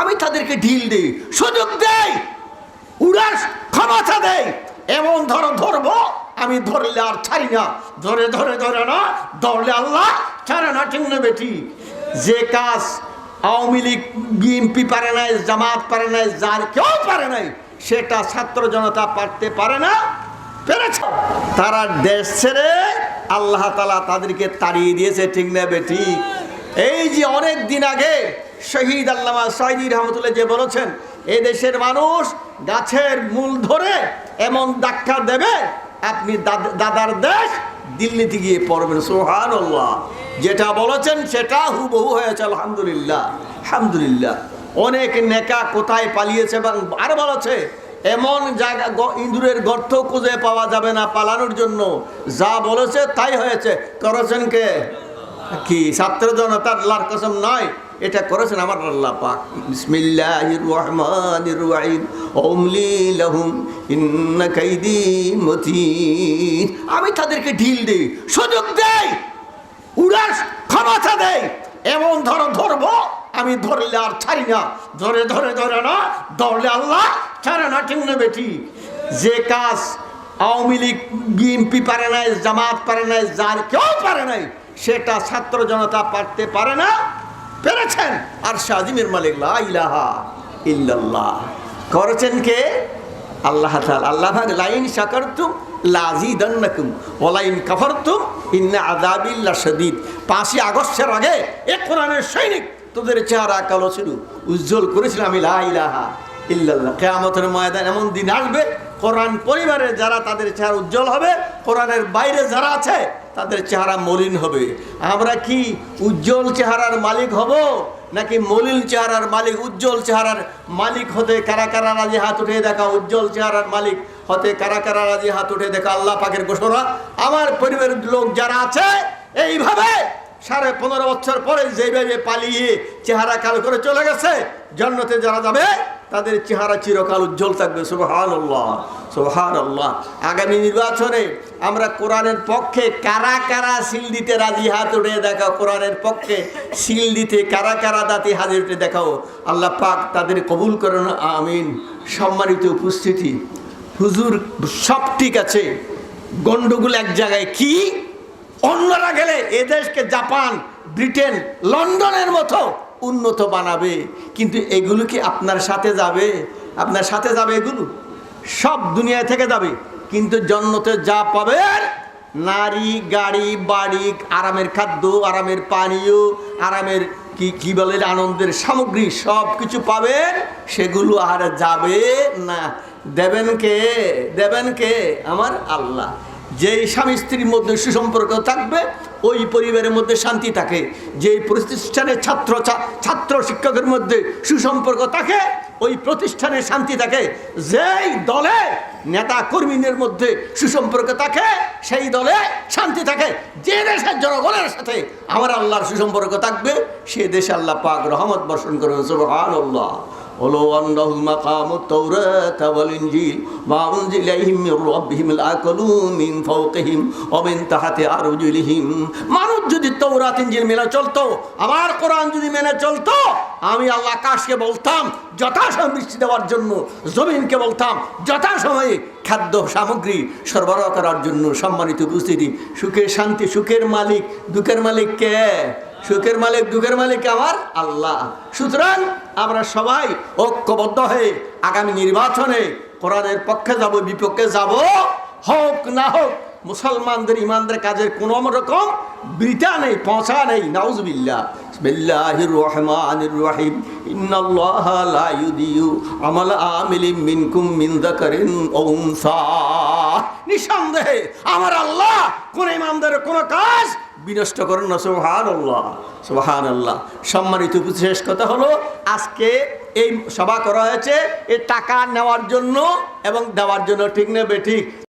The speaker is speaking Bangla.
আমি তাদেরকে ঢিল দিই, সুযোগ দেই উড়ার ক্ষমতা দেই। এমন ধরো ধরবো, আমি ধরলে আর ছাড়ি না। ধরে ধরে ধরে না ধরলে আল্লাহ ছাড়ে না ঠিক না বেটি যে কাজ আওয়ামী লীগ, বিএনপি পারে নাই, জামাত পারে নাই, যার কেউ পারে নাই, সেটা ছাত্র জনতা পারতে পারে না, পেরেছ। তারা দেশ ছেড়ে আল্লাহ তালা তাদেরকে তাড়িয়ে দিয়েছে ঠিক না বেটি এই যে অনেক দিন আগে শহীদ আল্লামা সাইদি রহমতুল্লাহ যে বলেছেন, এ দেশের মানুষ গাছের মূল ধরে এমন ধাক্কা দেবে, আপনি দাদার দেশ দিল্লিতে গিয়ে পড়বেন। সোহান যেটা বলেছেন সেটা হুবহু হয়েছে, আলহামদুলিল্লাহ। আলহামদুলিল্লাহ। অনেক নেকা কোথায় পালিয়েছে এবং আর বলেছে, এমন জায়গা ইঁদুরের গর্ত খুঁজে পাওয়া যাবে না পালানোর জন্য। যা বলেছে তাই হয়েছে। করেছেন কে? কি? ছাত্র জনতা আল্লাহর কসম নয়। এটা করেছেন আমার আল্লাহ পাক। বিসমিল্লাহির রহমানির রহিম। ওমলি লাহুম, ইন্না কাইদি মতিন। আমি তাদেরকে ঢিল দিই, সুযোগ দেই উড়ার ক্ষমতা দেই। এমন ধরো ধরবো, আমি ধরলে আর ছাড়ি না। ধরে ধরে ধরে না, ধরলে আল্লাহ ছাড়ে না, ঠিক না বেটি। যে কাজ আওয়ামী লীগ, বিএনপি পারে নাই, জামাত পারে নাই, যার কেউ পারে নাই, সেটা ছাত্র জনতা পারতে পারে না। পেরেছেন। আর শাহিমের মালিক ইল্লাল্লাহ। করেছেন কে? আল্লাহ আল্লাহ লাইন কাফারতুম, ইন্না পাঁচই আগস্টের আগে সৈনিক তোদের চেহারা কালো ছিল, উজ্জ্বল করেছিল। আমি লা ইলাহা ইল্লাল্লাহ। এমন দিন কোরআন যারা তাদের চেহারা উজ্জ্বল হবে, কোরআনের বাইরে যারা আছে তাদের চেহারা মলিন হবে। আমরা কি উজ্জ্বল চেহারার মালিক হব, নাকি মলিন চেহারার মালিক, উজ্জ্বল চেহারার মালিক হতে কারা কারা রাজি হাত উঠে দেখা, উজ্জ্বল চেহারার মালিক হতে কারা কারা রাজি হাত উঠে দেখা আল্লাহ পাকের ঘোষণা? আমার পরিবারের লোক যারা আছে, এইভাবে সাড়ে পনেরো বছর পরে যেভাবে পালিয়ে চেহারা কালো করে চলে গেছে, জন্নতে যারা যাবে তাদের চেহারা চিরকাল উজ্জ্বল থাকবে সুবহান আল্লাহ সুবহান আল্লাহ আগামী নির্বাচনে আমরা কোরআনের পক্ষে কারা কারা সিল দিতে রাজি, হাত উঠে দেখাও, কোরআনের পক্ষে সিল দিতে কারা কারা দাঁতে হাজির উঠে দেখাও, আল্লাহ পাক তাদের কবুল করেন, আমিন। সম্মানিত উপস্থিতি, হুজুর, সব ঠিক আছে, গন্ডগোল এক জায়গায় কি? অন্যরা গেলে এদেশকে জাপান, ব্রিটেন, লন্ডনের মতো উন্নত বানাবে, কিন্তু এগুলো কি আপনার সাথে যাবে? আপনার সাথে যাবে এগুলো? সব দুনিয়া থেকে যাবে, কিন্তু জন্মতে যা পাবেন, নারী, গাড়ি বাড়ি আরামের খাদ্য, আরামের পানীয়, আরামের কি কি বলে আনন্দের সামগ্রী সব কিছু পাবেন, সেগুলো আর যাবে না। দেবেন কে? দেবেন কে? আমার আল্লাহ। যেই স্বামী স্ত্রীর মধ্যে সুসম্পর্ক থাকবে, ওই পরিবারের মধ্যে শান্তি থাকে। যেই প্রতিষ্ঠানের ছাত্র ছাত্র শিক্ষকের মধ্যে সুসম্পর্ক থাকে, ওই প্রতিষ্ঠানে শান্তি থাকে। যেই দলে নেতা কর্মীদের মধ্যে সুসম্পর্ক থাকে, সেই দলে শান্তি থাকে। যে দেশের জনগণের সাথে আমার আল্লাহর সুসম্পর্ক থাকবে, সে দেশে আল্লাহ পাক রহমত বর্ষণ করবেন সুবহানাল্লাহ। ولو أنهم قاموا التوراة والإنجيل ما أنزل إليهم من ربهم لأكلوا من فوقهم ومن تحت أرجلهم মানুষ যদি তৌরাত ইঞ্জিল মেনে চলতো আমার কোরআন যদি মেনে চলতো আমি আল্লাহ আকাশকে বলতাম যথাসময় বৃষ্টি দেওয়ার জন্য জমিনকে বলতাম যথাসময়ে খাদ্য সামগ্রী সরবরাহ করার জন্য সম্মানিত উপস্থিতি সুখের শান্তি সুখের মালিক দুঃখের মালিক কে সুখের মালিক দুঃখের মালিক আমার আল্লাহ সুতরাং আমরা সবাই ঐক্যবদ্ধ হয়ে আগামী নির্বাচনে কোরআনের পক্ষে যাব, বিপক্ষে যাব, হোক না হোক, মুসলমানদের, ইমানদের কাজের কোনো রকম বৃতা নেই পৌঁছা নেই নাউজবিল্লা বিল্লাহির রহমানির রহিম। ইন্নাল্লাহ লা ইউদিউ আমাল আমিলিন মিনকুম মিন যাকারিন ও উনসা। নিঃসন্দেহে আমার আল্লাহ কোন ইমানদারের কোনো কাজ বিনষ্ট করেন না সোহান আল্লাহ সোহান আল্লাহ সম্মানিত শেষ কথা হলো, আজকে এই সভা করা হয়েছে, এই টাকা নেওয়ার জন্য এবং দেওয়ার জন্য ঠিক নেবে ঠিক?